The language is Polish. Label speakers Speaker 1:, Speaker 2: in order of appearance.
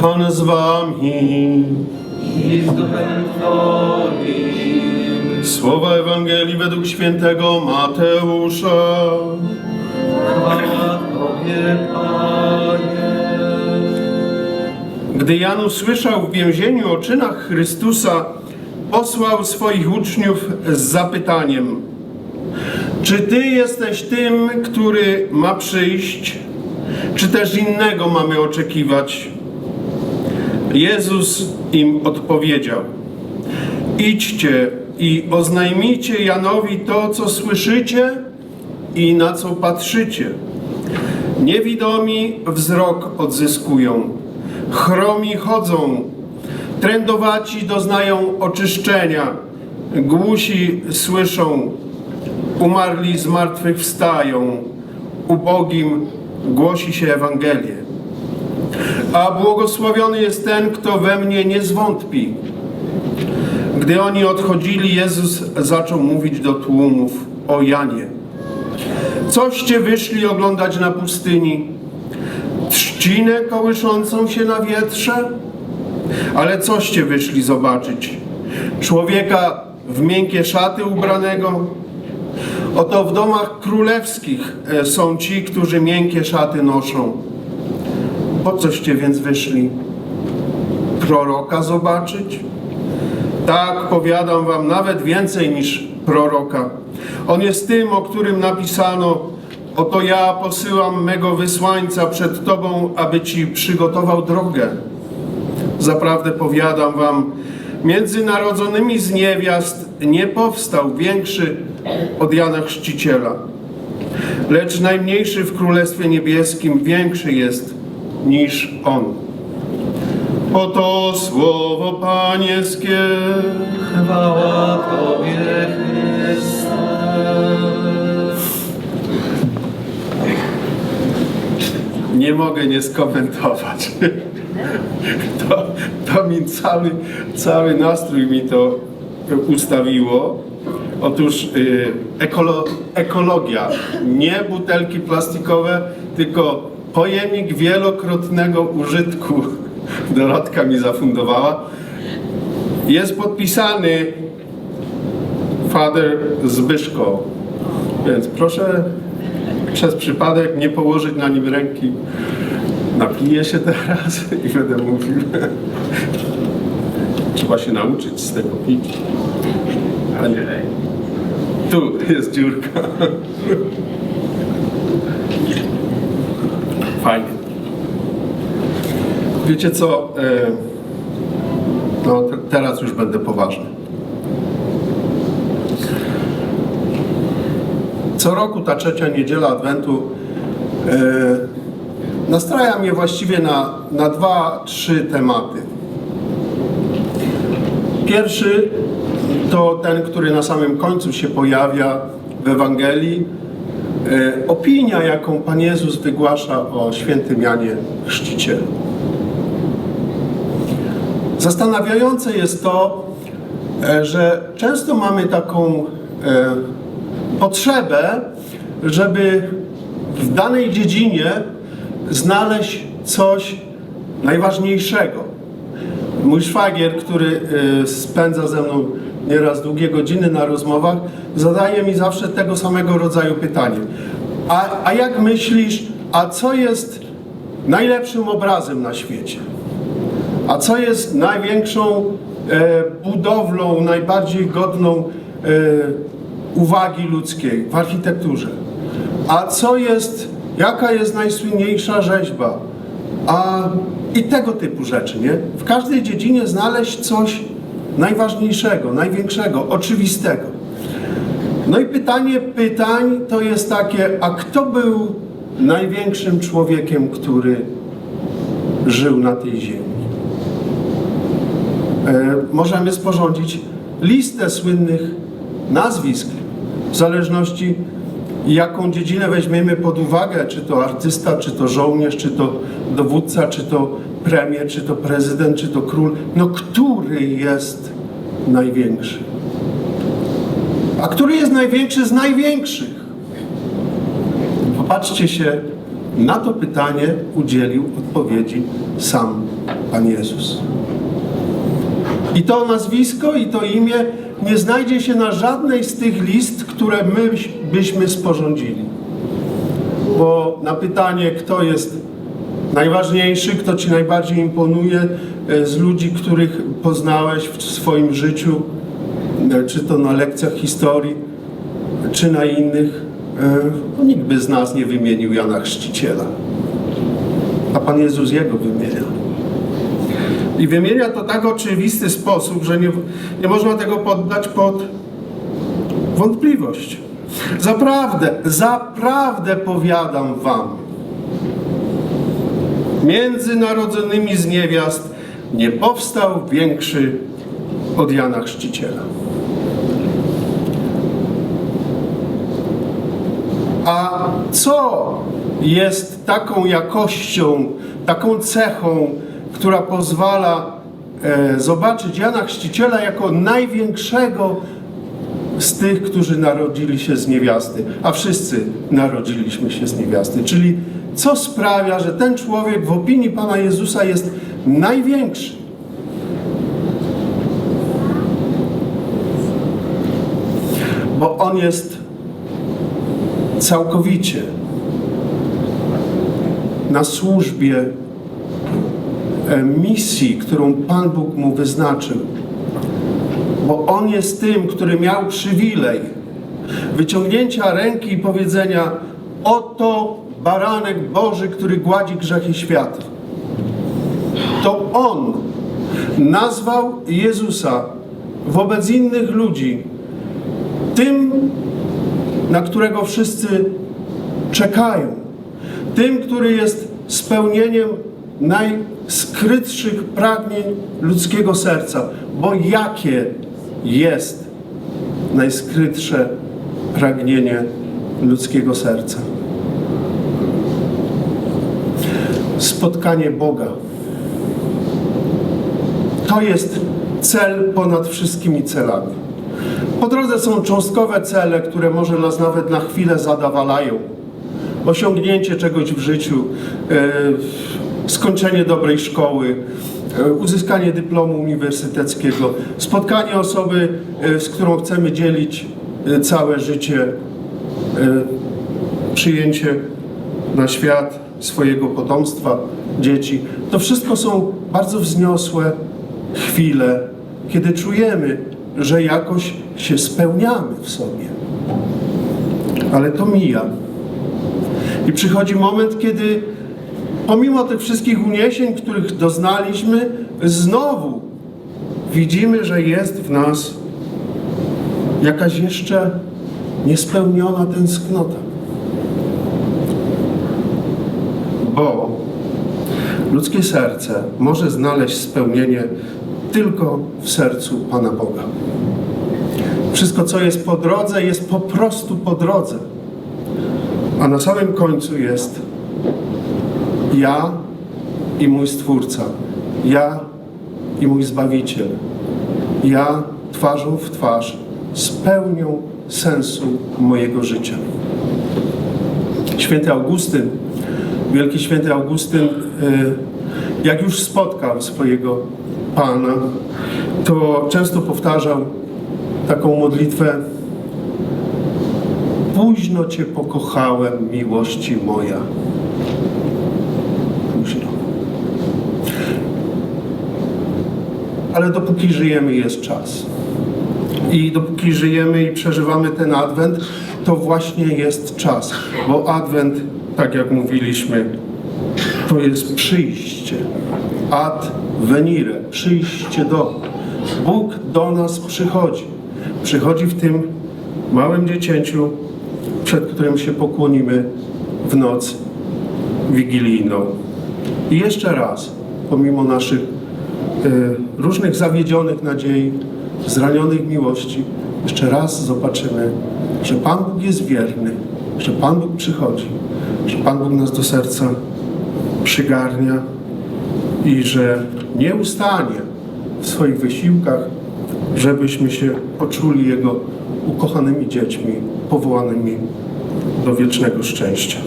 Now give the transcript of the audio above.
Speaker 1: Pan z wami.
Speaker 2: i z duchem Twoim.
Speaker 1: Słowa Ewangelii według świętego Mateusza.
Speaker 2: Chwała Tobie, Panie.
Speaker 1: Gdy Jan usłyszał w więzieniu o czynach Chrystusa, posłał swoich uczniów z zapytaniem: Czy ty jesteś tym, który ma przyjść, czy też innego mamy oczekiwać? Jezus im odpowiedział: Idźcie i oznajmijcie Janowi to, co słyszycie i na co patrzycie. Niewidomi wzrok odzyskują, chromi chodzą, trędowaci doznają oczyszczenia, głusi słyszą, umarli z martwych wstają, ubogim głosi się Ewangelię. A błogosławiony jest ten, kto we mnie nie zwątpi. Gdy oni odchodzili, Jezus zaczął mówić do tłumów o Janie. Coście wyszli oglądać na pustyni? Trzcinę kołyszącą się na wietrze? Ale coście wyszli zobaczyć? Człowieka w miękkie szaty ubranego? Oto w domach królewskich e, są ci, którzy miękkie szaty noszą. Po coście więc wyszli? Proroka zobaczyć? Tak, powiadam wam, nawet więcej niż proroka. On jest tym, o którym napisano: Oto ja posyłam mego wysłańca przed tobą, aby ci przygotował drogę. Zaprawdę powiadam wam, między narodzonymi z niewiast nie powstał większy od Jana Chrzciciela. Lecz najmniejszy w Królestwie Niebieskim większy jest niż on. Oto słowo Pańskie.
Speaker 2: Chwała Tobie, Chryste.
Speaker 1: Nie mogę nie skomentować. To, to mi cały, cały nastrój mi to ustawiło. Otóż y, ekolo, ekologia, nie butelki plastikowe, tylko pojemnik wielokrotnego użytku. Dorotka mi zafundowała. Jest podpisany Father Zbyszko. Więc proszę przez przypadek nie położyć na nim ręki. Napiję się teraz i będę mówił. Trzeba się nauczyć z tego pić. A nie. Tu jest dziurka. Fajnie. Wiecie co? E, No te, teraz już będę poważny. Co roku ta trzecia niedziela Adwentu e, nastraja mnie właściwie na, na dwa, trzy tematy. Pierwszy to ten, który na samym końcu się pojawia w Ewangelii. E, opinia, jaką Pan Jezus wygłasza o świętym Janie Chrzcicielu. Zastanawiające jest to, e, że często mamy taką e, potrzebę, żeby w danej dziedzinie znaleźć coś najważniejszego. Mój szwagier, który spędza ze mną nieraz długie godziny na rozmowach, zadaje mi zawsze tego samego rodzaju pytanie. A, a jak myślisz, a co jest najlepszym obrazem na świecie? A co jest największą e, budowlą, najbardziej godną e, uwagi ludzkiej w architekturze? A co jest, jaka jest najsłynniejsza rzeźba? A i tego typu rzeczy, nie? W każdej dziedzinie znaleźć coś najważniejszego, największego, oczywistego. No i pytanie pytań to jest takie, a kto był największym człowiekiem, który żył na tej ziemi? E, możemy sporządzić listę słynnych nazwisk w zależności jaką dziedzinę weźmiemy pod uwagę, czy to artysta, czy to żołnierz, czy to dowódca, czy to premier, czy to prezydent, czy to król. No który jest największy? A który jest największy z największych? Popatrzcie się Na to pytanie udzielił odpowiedzi sam Pan Jezus. I to nazwisko, i to imię nie znajdzie się na żadnej z tych list, które my byśmy sporządzili. Bo na pytanie, kto jest najważniejszy, kto ci najbardziej imponuje e, z ludzi, których poznałeś w swoim życiu, e, czy to na lekcjach historii, czy na innych, e, no, nikt by z nas nie wymienił Jana Chrzciciela. A Pan Jezus jego wymienia. I wymienia to tak oczywisty sposób, że nie, nie można tego poddać pod wątpliwość. Zaprawdę, zaprawdę powiadam wam, między narodzonymi z niewiast nie powstał większy od Jana Chrzciciela. A co jest taką jakością, taką cechą, która pozwala e, zobaczyć Jana Chrzciciela jako największego z tych, którzy narodzili się z niewiasty, a wszyscy narodziliśmy się z niewiasty. Czyli co sprawia, że ten człowiek w opinii Pana Jezusa jest największy? Bo on jest całkowicie na służbie misji, którą Pan Bóg mu wyznaczył. Bo on jest tym, który miał przywilej wyciągnięcia ręki i powiedzenia: Oto baranek Boży, który gładzi grzechy świata. To on nazwał Jezusa wobec innych ludzi tym, na którego wszyscy czekają. Tym, który jest spełnieniem najskrytszych pragnień ludzkiego serca. Bo jakie jest najskrytsze pragnienie ludzkiego serca? Spotkanie Boga. To jest cel ponad wszystkimi celami. Po drodze są cząstkowe cele, które może nas nawet na chwilę zadawalają. Osiągnięcie czegoś w życiu, e, skończenie dobrej szkoły, e, uzyskanie dyplomu uniwersyteckiego, spotkanie osoby, e, z którą chcemy dzielić e, całe życie, przyjęcie na świat swojego potomstwa, dzieci. To wszystko są bardzo wzniosłe chwile, kiedy czujemy, że jakoś się spełniamy w sobie. Ale to mija. I przychodzi moment, kiedy pomimo tych wszystkich uniesień, których doznaliśmy, znowu widzimy, że jest w nas jakaś jeszcze niespełniona tęsknota. Bo ludzkie serce może znaleźć spełnienie tylko w sercu Pana Boga. Wszystko, co jest po drodze, jest po prostu po drodze. A na samym końcu jest ja i mój Stwórca, ja i mój Zbawiciel, ja twarzą w twarz z pełnią sensu mojego życia. Święty Augustyn, wielki święty Augustyn, y, jak już spotkał swojego Pana, to często powtarzał taką modlitwę Późno Cię pokochałem, miłości moja. Późno. Ale dopóki żyjemy, jest czas. I dopóki żyjemy i przeżywamy ten adwent, to właśnie jest czas. Bo adwent, tak jak mówiliśmy, to jest przyjście. Ad venire, przyjście do. Bóg do nas przychodzi. Przychodzi w tym małym dziecięciu, przed którym się pokłonimy w noc wigilijną. I jeszcze raz, pomimo naszych różnych zawiedzionych nadziei, zranionych miłości, jeszcze raz zobaczymy, że Pan Bóg jest wierny, że Pan Bóg przychodzi, że Pan Bóg nas do serca przygarnia i że nie ustanie w swoich wysiłkach, żebyśmy się poczuli Jego ukochanymi dziećmi, powołanymi do wiecznego szczęścia.